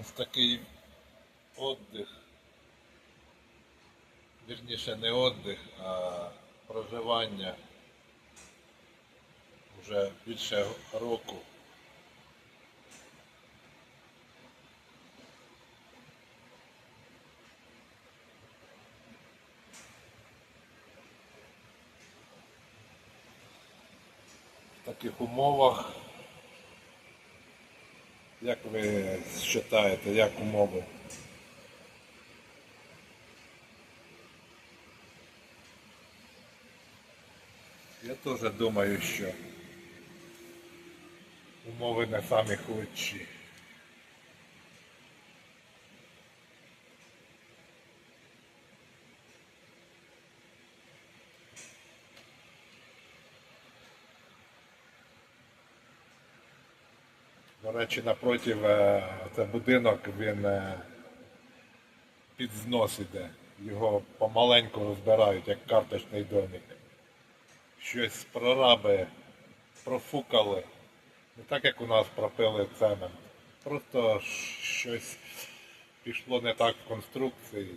Ось такий отдих. Вірніше не отдих, а проживання вже більше року. В таких умовах. Як ви вважаєте, як умови? Я теж думаю, що умови не самі худші. До речі, напротив е, це будинок, він е, під знос іде. Його помаленьку розбирають, як карточний домик. Щось прораби профукали. Не так, як у нас пропили цемент. Просто щось пішло не так в конструкції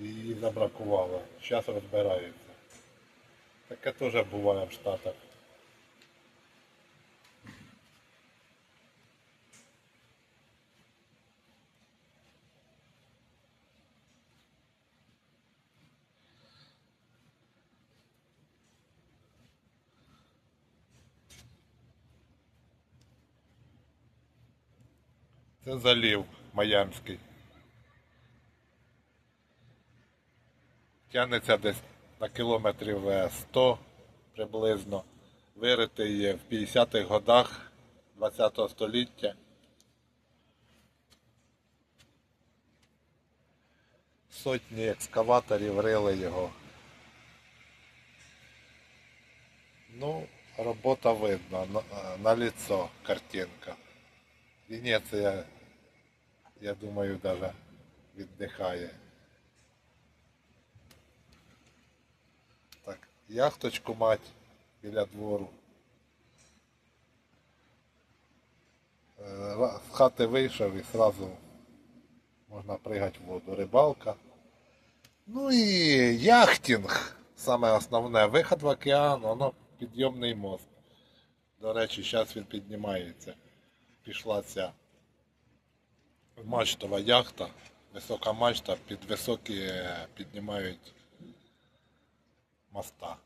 і її забракувало. Зараз розбирається. Таке теж буває в Штатах. Це залів Майамський. Тягнеться десь на кілометрів е, 100 приблизно. Виритий є в 50-х годах 20 століття. Сотні екскаваторів рили його. Ну, робота видно, на, на лицо картинка. Венеція, я думаю, даже віддихає. Так, яхточку мать біля двору. Е, З хати вийшов і сразу можна пригати в воду. Рибалка. Ну і яхтинг. Саме основне. Виход в океан, воно підйомний мост. До речі, зараз він піднімається. Пішла ця мачтова яхта, висока мачта, під високі е, піднімають моста.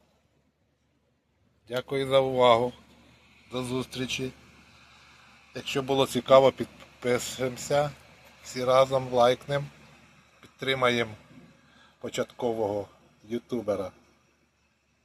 Дякую за увагу. До зустрічі. Якщо було цікаво, підписуємося. Всі разом лайкнем. Підтримаємо початкового ютубера.